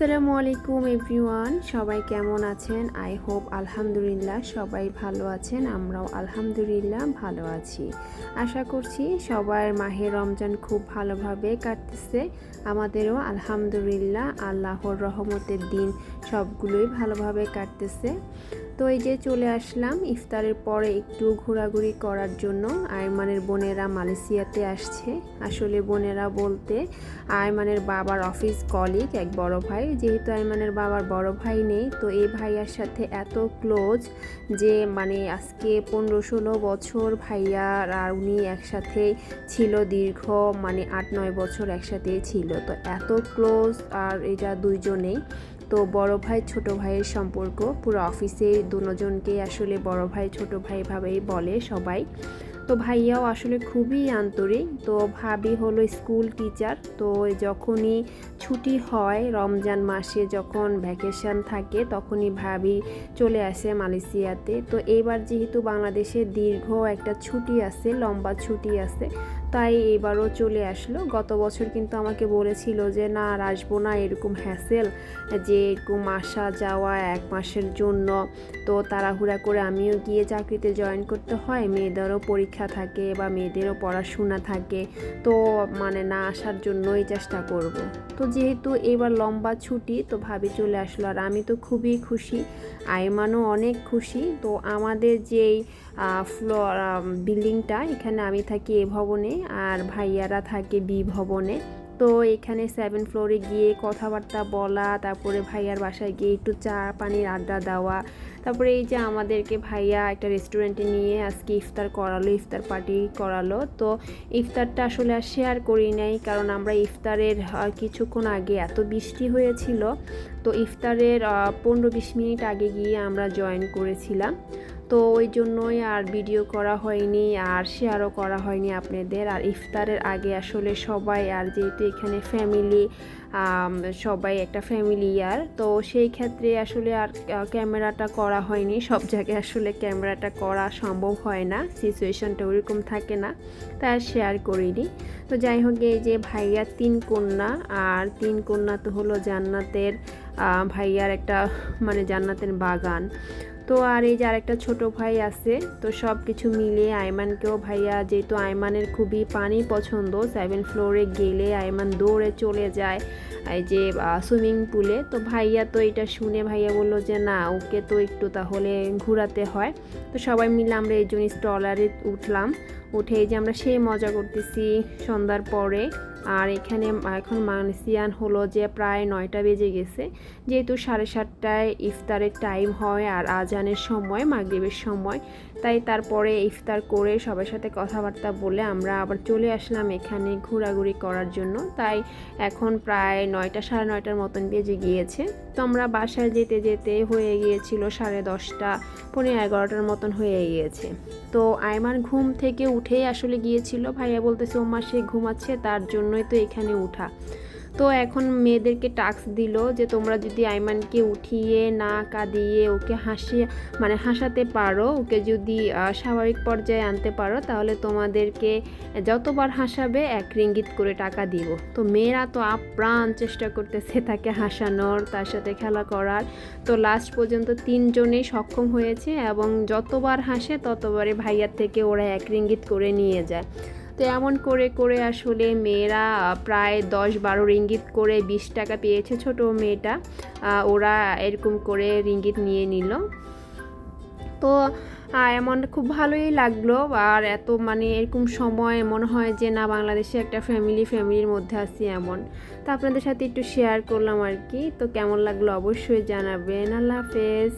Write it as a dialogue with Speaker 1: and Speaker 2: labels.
Speaker 1: আসসালামু আলাইকুম এভরিওয়ান, সবাই কেমন আছেন? আই হোপ আলহামদুলিল্লাহ সবাই ভালো আছেন, আমরাও আলহামদুলিল্লাহ ভালো আছি। আশা করছি সবার মাহে রমজান খুব ভালোভাবে কাটতেছে, আমাদেরও আলহামদুলিল্লাহ আল্লাহর রহমতের দিন সবগুলোই ভালোভাবে কাটতেছে। তো এই যে চলে আসলাম ইফতারের পরে একটু ঘোরাঘুরি করার জন্য। আয়মানের বোনেরা মালয়েশিয়াতে আসছে। আসলে বোনেরা বলতে আয়মানের বাবার অফিস কলিগ, এক বড় ভাই। যেহেতু আয়মানের বাবার বড় ভাই নেই, তো এই ভাইয়ার সাথে এত ক্লোজ যে মানে আজকে পনেরো ষোলো বছর ভাইয়ার আর উনি একসাথে ছিল দীর্ঘ মানে আট নয় বছর একসাথেই ছিল। তো এত ক্লোজ আর এটা দুইজনেই তো বড় ভাই, ছোট ভাইয়ের সম্পর্ক। পুরো অফিসে দুজনকেই আসলে বড় ভাই, ছোট ভাই ভাবেই বলে সবাই। তো ভাইয়াও আসলে খুবই আন্তরিক। তো ভাবি হলো স্কুল টিচার তো যখনই ছুটি হয় রমজান মাসে যখন ভ্যাকেশন থাকে, তখনই ভাবি চলে আসে মালয়েশিয়াতে। তো এবার যেহেতু বাংলাদেশে দীর্ঘ একটা ছুটি আছে, লম্বা ছুটি আছে তাই এবারও চলে আসলো। গত বছর কিন্তু আমাকে বলেছিল যে, না, আর আসব না। এরকম হ্যাসেল যে, এরকম আসা যাওয়া এক মাসের জন্য। তো তাড়াহুড়া করে আমিও গিয়ে চাকরিতে জয়েন করতে হয়। মেয়েদেরও পরীক্ষা থাকে বা মেয়েদেরও পড়াশোনা থাকে। তো মানে না আসার জন্যই চেষ্টা করব। তো যেহেতু এবার লম্বা ছুটি, তো ভাবি চলে আসলো। আর আমি তো খুবই খুশি। আয়মানও অনেক খুশি। তো আমাদের যেই ফ্লোর বিল্ডিংটা এখানে আমি থাকি এ ভবনে। আর ভাইয়ারা থাকে বি ভবনে। তো এখানে সেভেন ফ্লোরে গিয়ে কথাবার্তা বলা, তারপরে ভাইয়ার বাসায় গিয়ে একটু চা পানির আড্ডা দেওয়া, তারপরে এই যে আমাদেরকে ভাইয়া একটা রেস্টুরেন্টে নিয়ে আজকে ইফতার করালো, ইফতার পার্টি করালো। তো ইফতারটা আসলে আর শেয়ার করি নাই, কারণ আমরা ইফতারের কিছুক্ষণ আগে এত বৃষ্টি হয়েছিল। তো ইফতারের পনেরো বিশ মিনিট আগে গিয়ে আমরা জয়েন করেছিলাম। তো ওই জন্যই আর ভিডিও করা হয়নি, আর শেয়ারও করা হয়নি আপনাদের। আর ইফতারের আগে আসলে সবাই, আর যেহেতু এখানে ফ্যামিলি সবাই একটা ফ্যামিলি ইয়ার তো সেই ক্ষেত্রে আসলে আর ক্যামেরাটা করা হয়নি। সব জায়গায় আসলে ক্যামেরাটা করা সম্ভব হয় না সিচুয়েশনটা ওরকম থাকে না তাই আর শেয়ার করিনি। তো যাই হোক, এই যে ভাইয়ার তিন কন্যা, আর তিন কন্যা তো হলো জান্নাতের ভাইয়ার একটা মানে জান্নাতের বাগান। তো আর এই যে আরেকটা ছোট ভাই আছে, তো সব কিছু মিলে আয়মানকেও ভাইয়া যেহেতু আয়মানের খুবই পানি পছন্দ সেভেন ফ্লোরে গেলে আয়মান দৌড়ে চলে যায়, এই যে সুইমিং পুলে তো ভাইয়া তো এটা শুনে ভাইয়া বলল যে না, ওকে তো একটু তাহলে ঘোরাতে হয়। তো সবাই মিলে আমরা এই জন্য স্টলারে উঠলাম, উঠে এই যে আমরা সেই মজা করতেছি সন্ধ্যার পরে। আর এখানে এখন মানসিয়ান হলো যে প্রায় নয়টা বেজে গেছে। যেহেতু সাড়ে সাতটায় ইফতারের টাইম হয় আর আজানের সময়, মাগরীবের সময়, তাই তারপরে ইফতার করে সবার সাথে কথাবার্তা বলে আমরা আবার চলে আসলাম এখানে ঘোরাঘুরি করার জন্য। তাই এখন প্রায় নয়টা, সাড়ে নয়টার মতন বেজে গিয়েছে। তো আমরা বাসায় যেতে যেতে হয়ে গিয়েছিল সাড়ে দশটা পনেরো এগারোটার মতন হয়ে গিয়েছে। তো আয়মান ঘুম থেকে উঠেই আসলে গিয়েছিল। ভাইয়া বলতেছে ও সে ঘুমাচ্ছে, তার জন্যই তো এখানে উঠা তো এখন মেয়েদেরকে টাস্ক দিল যে, তোমরা যদি আইমানকে উঠিয়ে না কাঁদিয়ে ওকে হাসিয়ে মানে হাসাতে পারো, ওকে যদি স্বাভাবিক পর্যায়ে আনতে পারো, তাহলে তোমাদেরকে যতবার হাসাবে, এক রিঙ্গিত করে টাকা দিব। তো মেয়েরা তো আপ্রাণ চেষ্টা করতেছে তাকে হাসানোর, তার সাথে খেলা করার। তো লাস্ট পর্যন্ত তিনজনেই সক্ষম হয়েছে এবং যতবার হাসে ততবারে ভাইয়ার থেকে ওরা এক রিঙ্গিত করে নিয়ে যায়। তো এমন করে করে আসলে মেয়েরা প্রায় দশ বারো রিঙ্গিত করে বিশ টাকা পেয়েছে ছোট মেয়েটা। ওরা এরকম করে রিঙ্গিত নিয়ে নিল। তো এমন খুব ভালোই লাগল। আর এত মানে এরকম সময় মনে হয় যে না, বাংলাদেশে একটা ফ্যামিলি ফ্যামিলির মধ্যে আছি এমন। তো আপনাদের সাথে একটু শেয়ার করলাম আর কি। তো কেমন লাগল অবশ্যই জানাবেন। আল্লাহ হাফেজ।